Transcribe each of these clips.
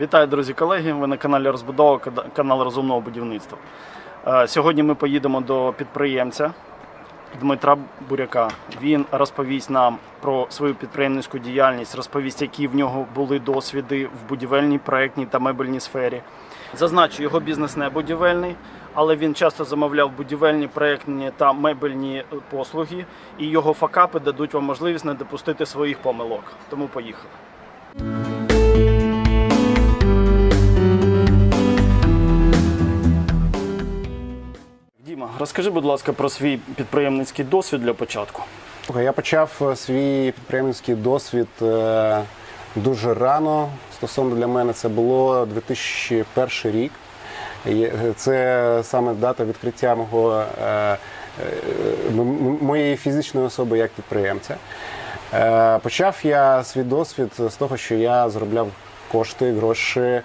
Вітаю, друзі, колеги. Ви на каналі Розбудова, канал розумного будівництва. Е, Сьогодні ми поїдемо до підприємця Дмитра Буряка. Він розповість нам про свою підприємницьку діяльність, розповість, які в нього були досвіди в будівельній, проектній та мебельній сфері. Зазначу, його бізнес не будівельний, але він часто замовляв будівельні, проектні та мебельні послуги, і його факапи дадуть вам можливість не допустити своїх помилок. Тому поїхали. Розкажи, будь ласка, про свій підприємницький досвід для початку. Я почав е, свій підприємницький досвід е, дуже рано. Стосовно для мене це було 2001 рік. Е, Це саме дата відкриття мого, моєї фізичної особи як підприємця. Почав я свій досвід з того, що я заробляв кошти, гроші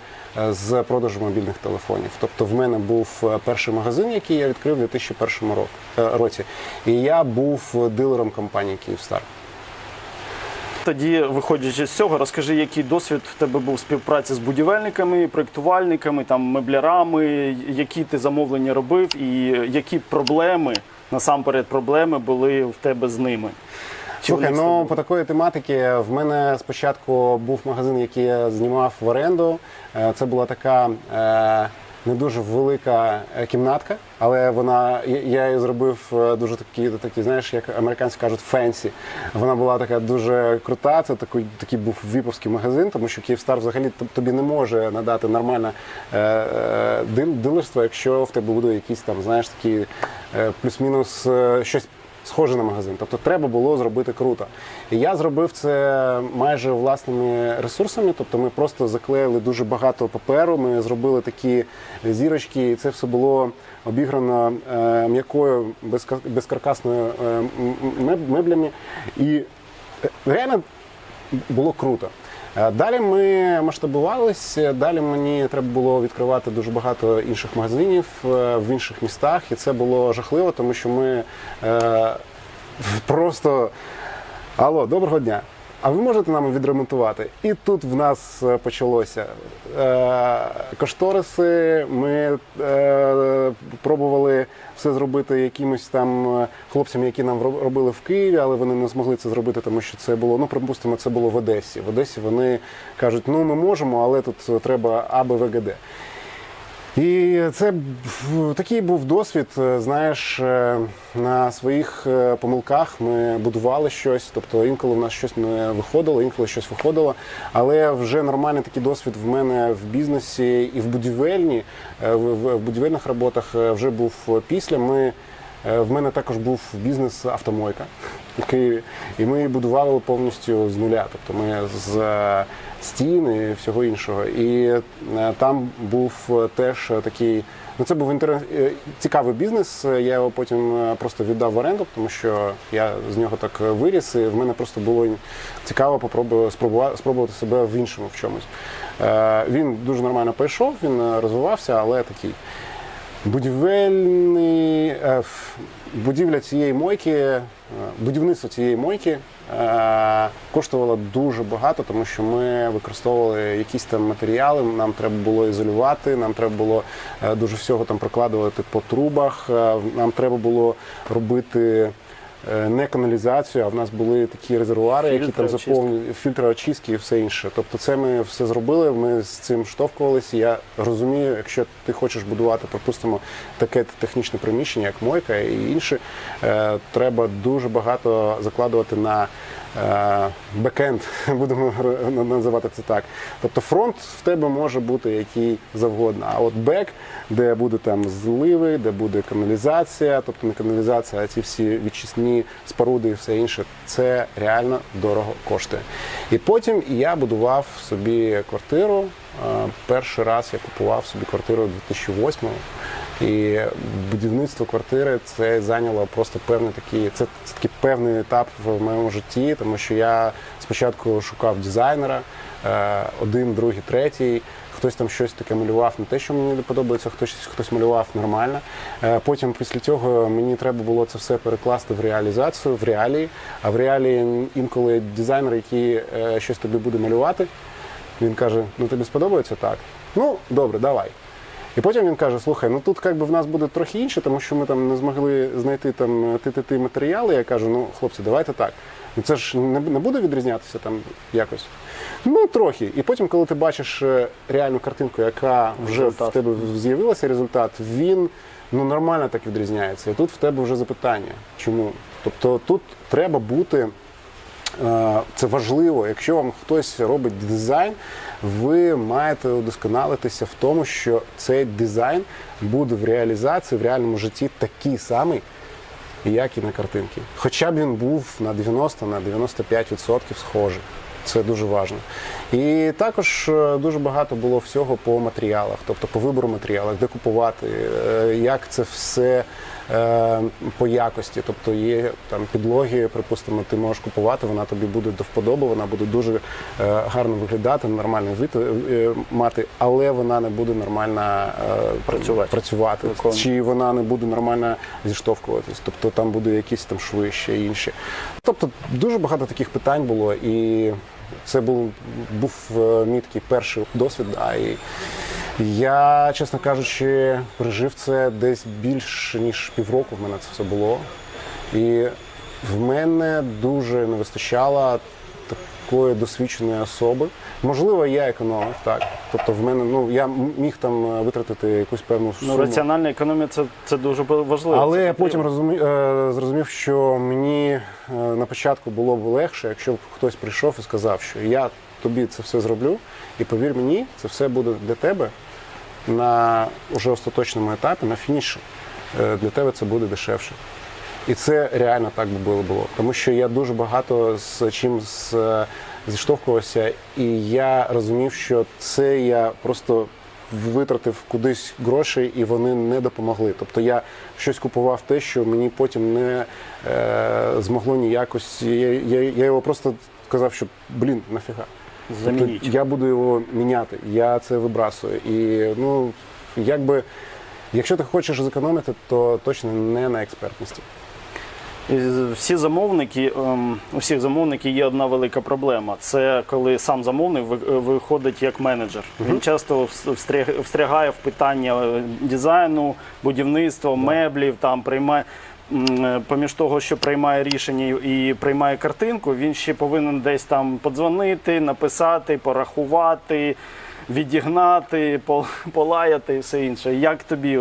з продажу мобільних телефонів. Тобто в мене був е, перший магазин, який я відкрив у 2001 е, році. І я був дилером компанії Київстар. Тоді, виходячи з цього, розкажи, який досвід в тебе був співпраці з будівельниками, проєктувальниками, там, меблярами, які ти замовлення робив, і які проблеми, насамперед, проблеми були в тебе з ними. Слухай, ну по такої тематики в мене спочатку був магазин, який я знімав в оренду. Е, Це була така е, не дуже велика е, кімнатка, але вона я- її зробив дуже такі, такі, знаєш, як американці кажуть, фенсі. Вона була така дуже крута. Це такий, такий був віповський магазин, тому що Київстар взагалі тобі не може надати нормальне дилерство, якщо в тебе буде якісь там, знаєш, такі плюс-мінус щось схоже на магазин. Тобто треба було зробити круто. І я зробив це майже власними ресурсами. Тобто ми просто заклеїли дуже багато паперу. Ми зробили такі зірочки, і це все було обіграно е, м'якою безка- безкаркасною е, меблями. І е, реально було круто. Е, Далі ми масштабувалися, Далі мені треба було відкривати дуже багато інших магазинів е, в інших містах, і це було жахливо, тому що ми е, просто алло, доброго дня. А ви можете нам відремонтувати? І тут в нас е, почалося е, кошториси. Ми е, пробували все зробити якимось там хлопцям, які нам робили в Києві, але вони не змогли це зробити, тому що це було, ну припустимо, це було в Одесі. В Одесі вони кажуть, ну ми можемо, але тут треба А, Б, В, Г, Д. І це такий був досвід. е, Знаєш, е, на своїх е, помилках ми будували щось. Тобто інколи в нас щось не виходило, інколи щось виходило. Але вже нормальний такий досвід в мене в бізнесі і в будівельні, в, будівельних роботах вже був після. Ми В мене також був бізнес автомойка, який і ми будували повністю з нуля. Тобто ми з е, стін і всього іншого. І е, там був е, теж такий. Ну, це був інтер... е, цікавий бізнес. Я його потім е, просто віддав в оренду, тому що я з нього так виріс, і в мене просто було цікаво попробувати спробувати, себе в іншому в чомусь. Е, Він дуже нормально пройшов, він е, розвивався, але такий. Будівельний е, будівля цієї мойки, е, будівництво цієї мойки е, коштувало дуже багато, тому що ми використовували якісь там матеріали. Нам треба було ізолювати, нам треба було дуже всього там прокладувати по трубах. Нам треба було робити. Е, Не каналізацію, а в нас були такі резервуари, які там заповнені фільтри очистки і все інше. Тобто, це ми все зробили. Ми з цим штовхувалися. Я розумію, якщо ти хочеш будувати, припустимо, таке технічне приміщення, як мойка і інше, е, треба дуже багато закладувати на бекенд, будемо називати це так. Тобто фронт в тебе може бути який завгодно. А от бек, де буде там зливи, де буде каналізація, тобто не каналізація, а ці всі відчисні споруди і все інше, це реально дорого коштує. І потім я будував собі квартиру. Е, Перший раз я купував собі квартиру у 2008 і будівництво квартири це зайняло просто певний такий, це, такий певний етап в моєму житті, тому що я спочатку шукав дизайнера, е, один, другий, третій. Хтось там щось таке малював, не те, що мені не подобається, хтось хтось малював нормально. Е, Потім після цього мені треба було це все перекласти в реалізацію, в реалії. А в реалії інколи дизайнер, який е, щось тобі буде малювати, Він каже: Ну тобі сподобається так? Ну, добре, давай. І потім він каже: слухай, ну тут як би в нас буде трохи інше, тому що ми там не змогли знайти там ти матеріали. Я кажу, ну хлопці, давайте так. Ну це ж не, не буде відрізнятися там якось. Ну, трохи. І потім, коли ти бачиш е, реальну картинку, яка вже Результат. в тебе з'явилася, результат, він ну нормально так відрізняється. І тут в тебе вже запитання. Чому? Тобто тут треба бути. Е, Це важливо. Якщо вам хтось робить дизайн, ви маєте удосконалитися в тому, що цей дизайн буде в реалізації в реальному житті такий самий, як і на картинці. Хоча б він був на 90 на 95% схожий. Це дуже важливо. І також е, дуже багато було всього по матеріалах, тобто по вибору матеріалів, де купувати, е, як це все по якості. Тобто є там підлоги, припустимо, ти можеш купувати, вона тобі буде до вподоби, вона буде дуже е, гарно виглядати, нормальний вид е, мати, але вона не буде нормально е, Працювати. працювати. Чи вона не буде нормально зіштовхуватись, тобто там буде якісь там шви ще інші. Тобто дуже багато таких питань було, і це був, був е, мій такий перший досвід. Да, і я, чесно кажучи, пережив це десь більше ніж півроку. В мене це все було. І в мене дуже не вистачало такої досвідченої особи. Можливо, я економив, так. Тобто в мене, ну я міг там е, витратити якусь певну Ну, раціональна економія це, це дуже важливо. Але Це я потім розумів, е, зрозумів, що мені е, на початку було б легше, якщо б хтось прийшов і сказав, що я тобі це все зроблю, і повір мені, це все буде для тебе на уже остаточному етапі, на фініші. Е, Для тебе це буде дешевше. І це реально так би було було. Тому що я дуже багато з чим з, е, зіштовхувався, і я розумів, що це я просто витратив кудись гроші, і вони не допомогли. Тобто я щось купував те, що мені потім не е, змогло ніякось. Я, я, я його просто сказав, що блін, нафіга. Тобто я буду його міняти, я це вибрасую. І ну, якби, якщо ти хочеш зекономити, то точно не на експертності. Всі замовники, ем, у всіх замовників є одна велика проблема. Це коли сам замовник виходить як менеджер. Він часто встряг- встрягає в питання е, дизайну, будівництва, меблів, там приймає. Е, Поміж того, що приймає рішення і приймає картинку, він ще повинен десь там подзвонити, написати, порахувати, відігнати, полаяти і все інше. Як тобі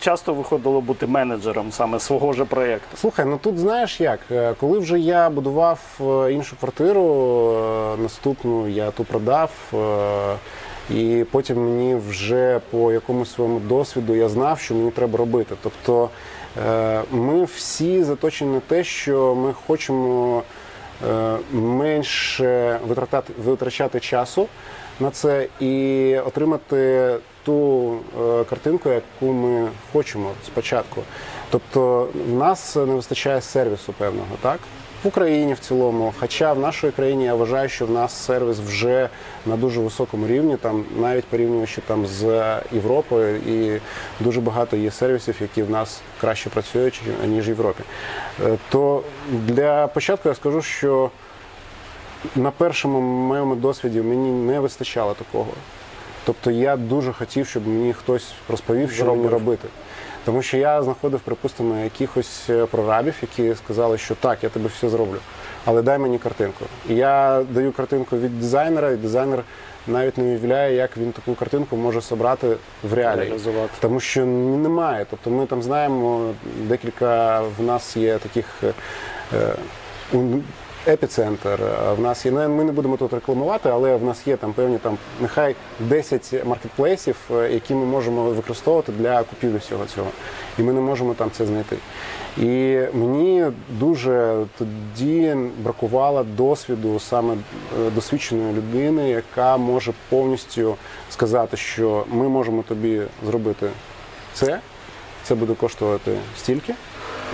часто виходило бути менеджером саме свого ж проєкту? Слухай, ну тут знаєш як, е, коли вже я будував е, іншу квартиру, е, наступну я ту продав. е, І потім мені вже по якомусь своєму досвіду я знав, що мені треба робити. Тобто е, ми всі заточені на те, що ми хочемо е, менше витратати, витрачати часу на це і отримати ту е, картинку, яку ми хочемо спочатку. Тобто в нас не вистачає сервісу певного, так? В Україні в цілому, хоча в нашій країні я вважаю, що в нас сервіс вже на дуже високому рівні, там навіть порівнюючи там з Європою, і дуже багато є сервісів, які в нас краще працюють ніж в Європі. Е, То для початку я скажу, що на першому моєму досвіді мені не вистачало такого. Тобто я дуже хотів, щоб мені хтось розповів, що мені робити. Тому що я знаходив, припустимо, якихось е, прорабів, які сказали, що так, я тобі все зроблю, але дай мені картинку. І я даю картинку від дизайнера, і дизайнер навіть не уявляє, як він таку картинку може собрати в реалії. Реалізувати. Тому що немає. Тобто ми там знаємо, декілька в нас є таких е, е, епіцентр. В нас є, ну, ми не будемо тут рекламувати, але в нас є там певні там нехай 10 маркетплейсів, е, які ми можемо використовувати для купівлі всього цього. І ми не можемо там це знайти. І мені дуже тоді бракувало досвіду саме е, досвідченої людини, яка може повністю сказати, що ми можемо тобі зробити це, це буде коштувати стільки,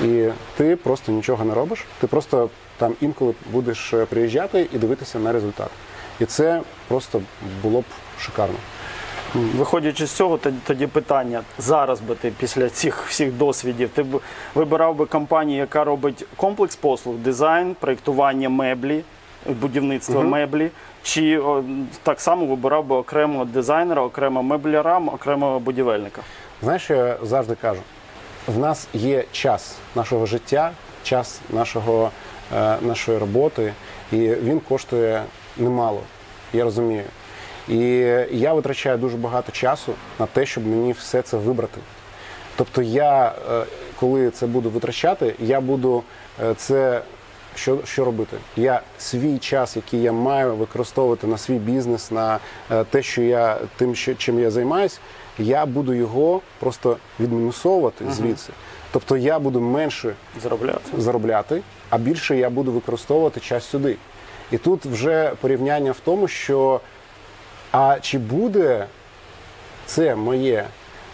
і ти просто нічого не робиш. Ти просто там інколи будеш е, приїжджати і дивитися на результат. І це просто було б шикарно. Виходячи з цього, тоді- питання зараз би ти після цих всіх досвідів, ти б вибирав би компанію, яка робить комплекс послуг, дизайн, проєктування меблі, будівництво меблі, Чи о, так само вибирав би окремо дизайнера, окремо мебляра, окремо будівельника? Знаєш, я завжди кажу? В нас є час нашого життя, час нашого, нашої роботи, і він коштує немало. Я розумію. І я витрачаю дуже багато часу на те, щоб мені все це вибрати. Тобто, я, е, коли це буду витрачати, я буду е, це що, що робити? Я свій час, який я маю використовувати на свій бізнес, на е, те, що я тим, що чим я займаюсь, я буду його просто відмінусовувати звідси. Тобто я буду менше Заробляти? заробляти, а більше я буду використовувати час сюди. І тут вже порівняння в тому, що а чи буде це моє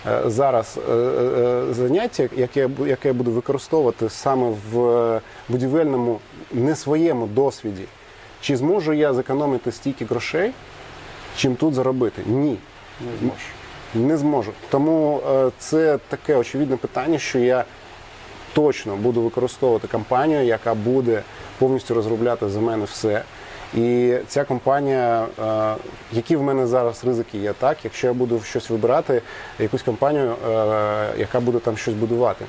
е, зараз е, е, заняття, яке, яке я буду використовувати саме в будівельному не своєму досвіді, чи зможу я зекономити стільки грошей, чим тут заробити? Ні. Не зможеш. Не зможу. Тому е, це таке очевидне питання, що я точно буду використовувати компанію, яка буде повністю розробляти за мене все. І ця компанія, е, які в мене зараз ризики є, так, якщо я буду щось вибирати, якусь компанію, е, яка буде там щось будувати.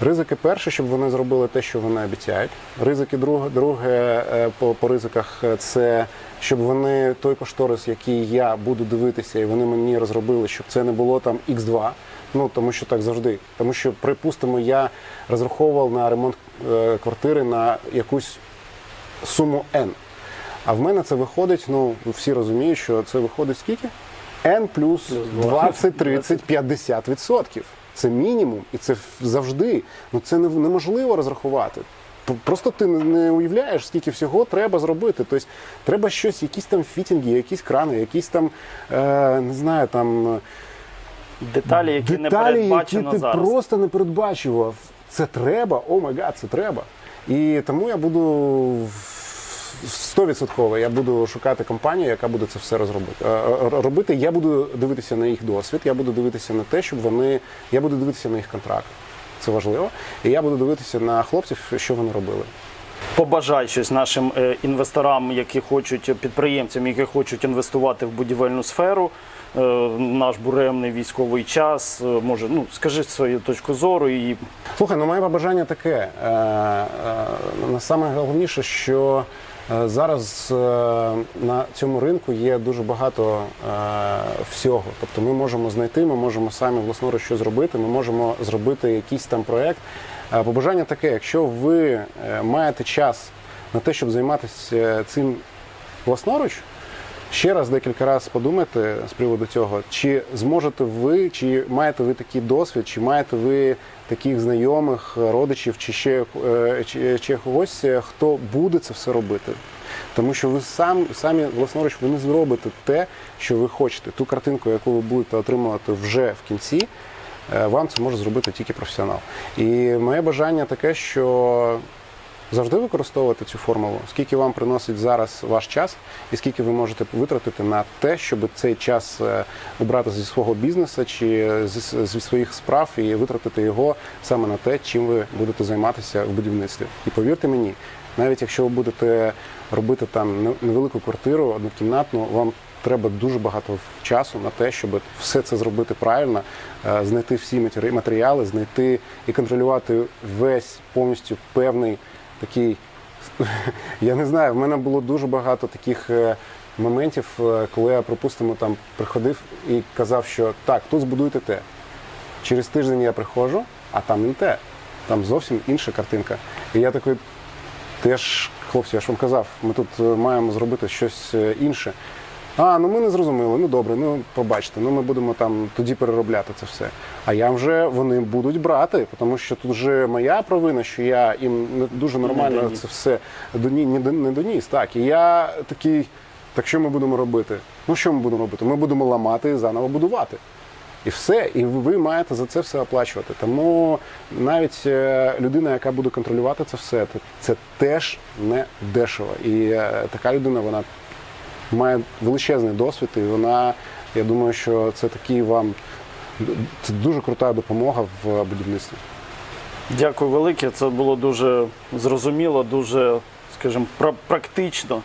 Ризики перше, щоб вони зробили те, що вони обіцяють. Ризики друге, друге по, по ризиках це щоб вони той кошторис, який я буду дивитися, і вони мені розробили, щоб це не було там X2. Ну тому що так завжди. Тому що, припустимо, я розраховував на ремонт е, квартири на якусь суму N. А в мене це виходить, ну всі розуміють, що це виходить скільки? N плюс 20, 30, 50 відсотків. Це мінімум, і це завжди. Ну це неможливо розрахувати. Просто ти не- не уявляєш, скільки всього треба зробити. Тобто треба щось, якісь там фітінги, якісь крани, якісь там, е, не знаю, там Деталі, які не деталі, які ти зараз. просто не передбачував. Це треба, о май гад, це треба. І тому я буду стовідсотково, я буду шукати компанію, яка буде це все розробити. Е, е, Робити я буду дивитися на їх досвід, я буду дивитися на те, щоб вони. Я буду дивитися на їх контракт. Це важливо. І я буду дивитися на хлопців, що вони робили. Побажай щось нашим е, інвесторам, які хочуть підприємцям, які хочуть інвестувати в будівельну сферу. е, Наш буремний військовий час. Е, Може, ну скажи свою точку зору і Слухай, ну моє побажання таке. На саме головніше, що зараз е, на цьому ринку є дуже багато е, всього. Тобто ми можемо знайти, ми можемо самі власноруч що зробити, ми можемо зробити якийсь там проект. Е, Побажання таке, якщо ви е, маєте час на те, щоб займатися е, цим власноруч, Ще раз декілька разів подумайте з приводу цього, чи зможете ви, чи маєте ви такий досвід, чи маєте ви таких знайомих, родичів, чи ще е, чи, чи когось, хто буде це все робити. Тому що ви сам, самі власноруч ви не зробите те, що ви хочете. Ту картинку, яку ви будете отримувати вже в кінці, е, вам це може зробити тільки професіонал. І моє бажання таке, що завжди використовувати цю формулу, скільки вам приносить зараз ваш час, і скільки ви можете витратити на те, щоб цей час е, убрати зі свого бізнесу чи зі, своїх справ і витратити його саме на те, чим ви будете займатися в будівництві. І повірте мені, навіть якщо ви будете робити там невелику квартиру, однокімнатну, вам треба дуже багато часу на те, щоб все це зробити правильно, е, знайти всі матері- матеріали, знайти і контролювати весь повністю певний такий. Я не знаю, в мене було дуже багато таких е, моментів, е, коли я, припустимо, там приходив і казав, що так, тут збудуйте те. Через тиждень я приходжу, а там не те. Там зовсім інша картинка. І я такий, теж, хлопці, я ж вам казав, ми тут е, маємо зробити щось інше. А, ну ми не зрозуміли, ну добре, ну побачите, ну ми будемо там тоді переробляти це все. А я вже вони будуть брати, тому що тут вже моя провина, що я їм не дуже нормально доніс. це все доні, не, не доніс. Так, і я такий, так що ми будемо робити? Ну що ми будемо робити? Ми будемо ламати і заново будувати. І все, і ви маєте за це все оплачувати. Тому навіть е, людина, яка буде контролювати це все, це, це теж не дешево. І е, така людина вона має величезний досвід, і вона, я думаю, що це такий вам це дуже крута допомога в будівництві. Дякую велике. Це було дуже зрозуміло, дуже, скажімо, практично.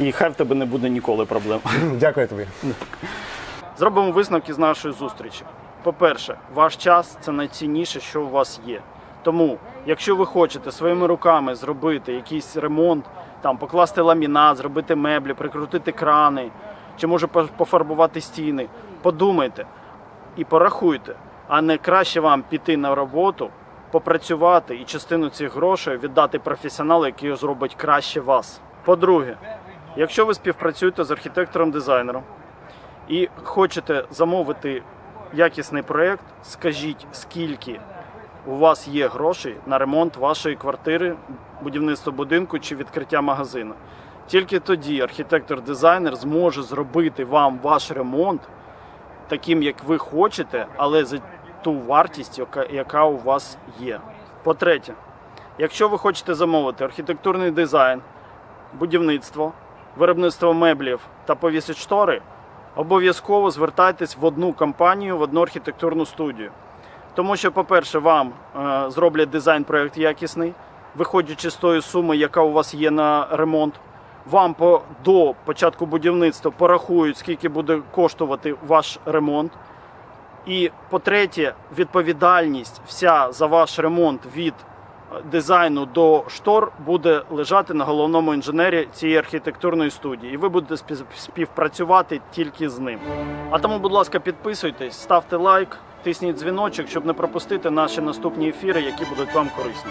І хай в тебе не буде ніколи проблем. Дякую тобі. Зробимо висновки з нашої зустрічі. По-перше, ваш час це найцінніше, що у вас є. Тому, якщо ви хочете своїми руками зробити якийсь ремонт, там покласти ламінат, зробити меблі, прикрутити крани, чи може пофарбувати стіни, подумайте і порахуйте, а не краще вам піти на роботу, попрацювати і частину цих грошей віддати професіоналу, який зробить краще вас. По-друге, якщо ви співпрацюєте з архітектором-дизайнером, і хочете замовити якісний проєкт, скажіть, скільки у вас є грошей на ремонт вашої квартири, будівництво будинку чи відкриття магазину. Тільки тоді архітектор-дизайнер зможе зробити вам ваш ремонт таким, як ви хочете, але за ту вартість, яка у вас є. По-третє, якщо ви хочете замовити архітектурний дизайн, будівництво, виробництво меблів та повісить штори, обов'язково звертайтесь в одну компанію, в одну архітектурну студію. Тому що, по-перше, вам е, зроблять дизайн-проєкт якісний, виходячи з тої суми, яка у вас є на ремонт. Вам по, до початку будівництва порахують, скільки буде коштувати ваш ремонт. І по-третє, відповідальність вся за ваш ремонт від дизайну до штор буде лежати на головному інженері цієї архітектурної студії. І ви будете спів- співпрацювати тільки з ним. А тому, будь ласка, підписуйтесь, ставте лайк, тисніть дзвіночок, щоб не пропустити наші наступні ефіри, які будуть вам корисні.